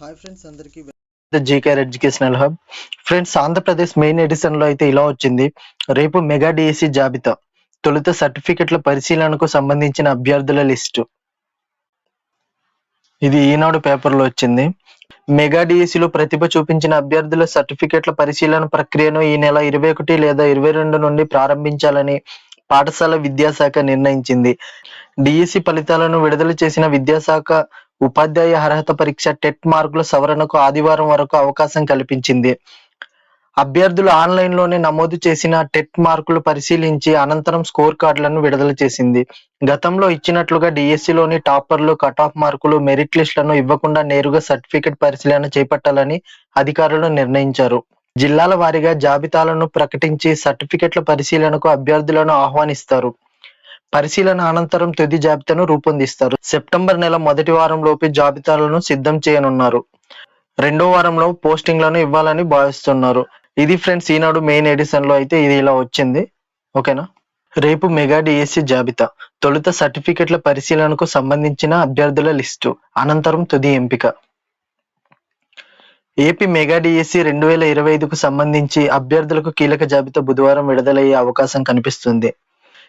Hi friends అందరికీ GKR educational hub friends Andhra Pradesh main ఎడిషన్లో అయితే ఇలా వచ్చింది. రేపు మెగా డిఎస్సి జాబితా. తొలుత సర్టిఫికెట్ల పరిశీలనకు సంబంధించిన అభ్యర్థుల లిస్టు. ఇది ఈనాడు పేపర్లో వచ్చింది. మెగా డిఎస్సిలో ప్రతిభ చూపించిన అభ్యర్థుల సర్టిఫికెట్ల పరిశీలన ప్రక్రియను ఈ నెల ఇరవై ఒకటి లేదా ఇరవై రెండు నుండి ప్రారంభించాలని పాఠశాల విద్యాశాఖ నిర్ణయించింది. డిఎస్సి ఫలితాలను విడుదల చేసిన విద్యాశాఖ ఉపాధ్యాయ అర్హత పరీక్ష టెట్ మార్కుల సవరణకు ఆదివారం వరకు అవకాశం కల్పించింది. అభ్యర్థులు ఆన్లైన్లోనే నమోదు చేసిన టెట్ మార్కులు పరిశీలించి అనంతరం స్కోర్ కార్డులను విడుదల చేసింది. గతంలో ఇచ్చినట్లుగా డిఎస్సి లోని టాపర్లు కట్ ఆఫ్ మార్కులు మెరిట్ లిస్టులను ఇవ్వకుండా నేరుగా సర్టిఫికెట్ పరిశీలన చేపట్టాలని అధికారులు నిర్ణయించారు. జిల్లాల వారీగా జాబితాలను ప్రకటించి సర్టిఫికెట్ల పరిశీలనకు అభ్యర్థులను ఆహ్వానిస్తారు. పరిశీలన అనంతరం తుది జాబితాను రూపొందిస్తారు. సెప్టెంబర్ నెల మొదటి వారంలోపు జాబితాలను సిద్ధం చేయనున్నారు. రెండో వారంలో పోస్టింగ్లను ఇవ్వాలని భావిస్తున్నారు. ఇది ఫ్రెండ్స్ ఈనాడు మెయిన్ ఎడిషన్లో అయితే ఇది ఇలా వచ్చింది. ఓకేనా? రేపు మెగా డిఎస్సి జాబితా. తొలుత సర్టిఫికెట్ల పరిశీలనకు సంబంధించిన అభ్యర్థుల లిస్టు. అనంతరం తుది ఎంపిక. ఏపీ మెగా డిఎస్సి రెండు వేల ఇరవై ఐదుకు సంబంధించి అభ్యర్థులకు కీలక జాబితా బుధవారం విడుదలయ్యే అవకాశం కనిపిస్తుంది.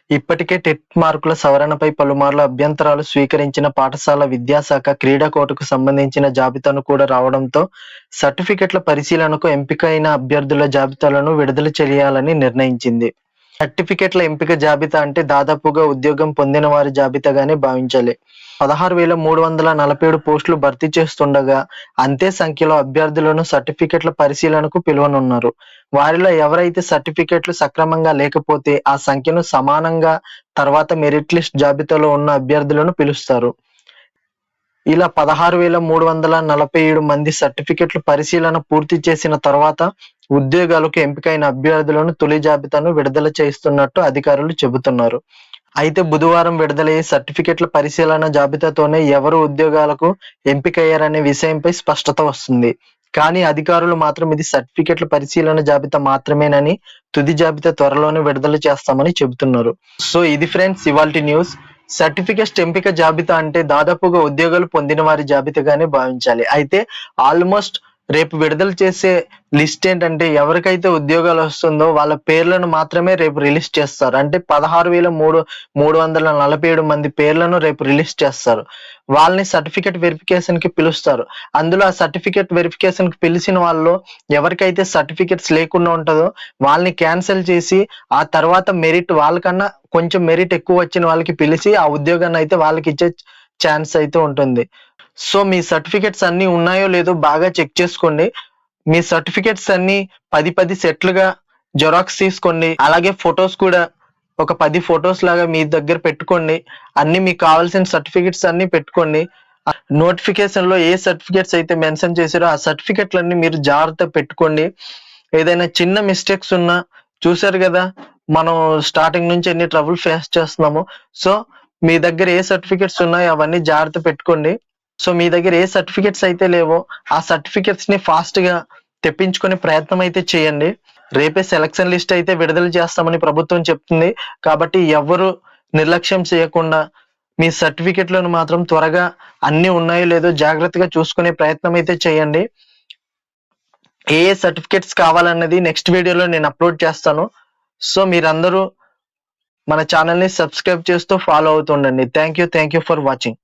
ఇప్పటికే టెట్ మార్కుల సవరణపై పలుమార్లు అభ్యంతరాలు స్వీకరించిన పాఠశాల విద్యాశాఖ క్రీడా కోటకు సంబంధించిన జాబితాను కూడా రావడంతో సర్టిఫికెట్ల పరిశీలనకు ఎంపికైన అభ్యర్థుల జాబితాలను విడుదల చేయాలని నిర్ణయించింది. సర్టిఫికెట్ల ఎంపిక జాబితా అంటే దాదాపుగా ఉద్యోగం పొందిన వారి జాబితాగానే భావించాలి. పదహారు వేల మూడు వందల నలభై ఏడు పోస్టులు భర్తీ చేస్తుండగా అంతే సంఖ్యలో అభ్యర్థులను సర్టిఫికెట్ల పరిశీలనకు పిలువనున్నారు. వారిలో ఎవరైతే సర్టిఫికెట్లు సక్రమంగా లేకపోతే ఆ సంఖ్యను సమానంగా తర్వాత మెరిట్ లిస్ట్ జాబితాలో ఉన్న అభ్యర్థులను పిలుస్తారు. ఇలా పదహారు వేల మూడు వందల నలభై ఏడు మంది సర్టిఫికెట్లు పరిశీలన పూర్తి చేసిన తర్వాత ఉద్యోగాలకు ఎంపికైన అభ్యర్థులను తొలి జాబితాను విడుదల చేస్తున్నట్టు అధికారులు చెబుతున్నారు. అయితే బుధవారం విడుదలయ్యే సర్టిఫికెట్ల పరిశీలన జాబితాతోనే ఎవరు ఉద్యోగాలకు ఎంపికయ్యారనే విషయంపై స్పష్టత వస్తుంది. కానీ అధికారులు మాత్రం ఇది సర్టిఫికెట్ల పరిశీలన జాబితా మాత్రమేనని తుది జాబితా త్వరలోనే విడుదల చేస్తామని చెబుతున్నారు. సో ఇది ఫ్రెండ్స్ ఇవాల్టి న్యూస్. సర్టిఫికేట్ ఎంపిక జాబితా అంటే దాదాపుగా ఉద్యోగాలు పొందిన వారి జాబితాగానే భావించాలి. అయితే ఆల్మోస్ట్ రేపు విడుదల చేసే లిస్ట్ ఏంటంటే ఎవరికైతే ఉద్యోగాలు వస్తుందో వాళ్ళ పేర్లను మాత్రమే రేపు రిలీజ్ చేస్తారు. అంటే పదహారు వేల మూడు మూడు వందల నలభై ఏడు మంది పేర్లను రేపు రిలీజ్ చేస్తారు. వాళ్ళని సర్టిఫికెట్ వెరిఫికేషన్కి పిలుస్తారు. అందులో ఆ సర్టిఫికేట్ వెరిఫికేషన్కి పిలిచిన వాళ్ళు ఎవరికైతే సర్టిఫికెట్స్ లేకుండా ఉంటుందో వాళ్ళని క్యాన్సిల్ చేసి ఆ తర్వాత మెరిట్ వాళ్ళకన్నా కొంచెం మెరిట్ ఎక్కువ వచ్చిన వాళ్ళకి పిలిచి ఆ ఉద్యోగాన్ని అయితే వాళ్ళకి ఇచ్చే ఛాన్స్ అయితే ఉంటుంది. సో మీ సర్టిఫికెట్స్ అన్ని ఉన్నాయో లేదో బాగా చెక్ చేసుకోండి. మీ సర్టిఫికెట్స్ అన్ని పది పది సెట్లుగా జెరాక్స్ తీసుకోండి. అలాగే ఫొటోస్ కూడా ఒక పది ఫొటోస్ లాగా మీ దగ్గర పెట్టుకోండి. అన్ని మీకు కావాల్సిన సర్టిఫికెట్స్ అన్ని పెట్టుకోండి. నోటిఫికేషన్లో ఏ సర్టిఫికెట్స్ అయితే మెన్షన్ చేశారో ఆ సర్టిఫికెట్లన్నీ మీరు జాగ్రత్త పెట్టుకోండి. ఏదైనా చిన్న మిస్టేక్స్ ఉన్నా చూసారు కదా మనం స్టార్టింగ్ నుంచి ఎన్ని ట్రబుల్ ఫేస్ చేస్తున్నాము. సో మీ దగ్గర ఏ సర్టిఫికెట్స్ ఉన్నాయో అవన్నీ జాగ్రత్త పెట్టుకోండి. సో మీ దగ్గర ఏ సర్టిఫికెట్స్ అయితే లేవో ఆ సర్టిఫికెట్స్ని ఫాస్ట్గా తెప్పించుకునే ప్రయత్నం అయితే చేయండి. రేపే సెలక్షన్ లిస్ట్ అయితే విడుదల చేస్తామని ప్రభుత్వం చెప్తుంది. కాబట్టి ఎవరు నిర్లక్ష్యం చేయకుండా మీ సర్టిఫికెట్లను మాత్రం త్వరగా అన్ని ఉన్నాయో లేదో జాగ్రత్తగా చూసుకునే ప్రయత్నం అయితే చేయండి. ఏ ఏ సర్టిఫికెట్స్ కావాలన్నది నెక్స్ట్ వీడియోలో నేను అప్లోడ్ చేస్తాను. సో మీరందరూ మన ఛానల్ని సబ్స్క్రైబ్ చేస్తూ follow అవుతుండండి. Thank you thank you for watching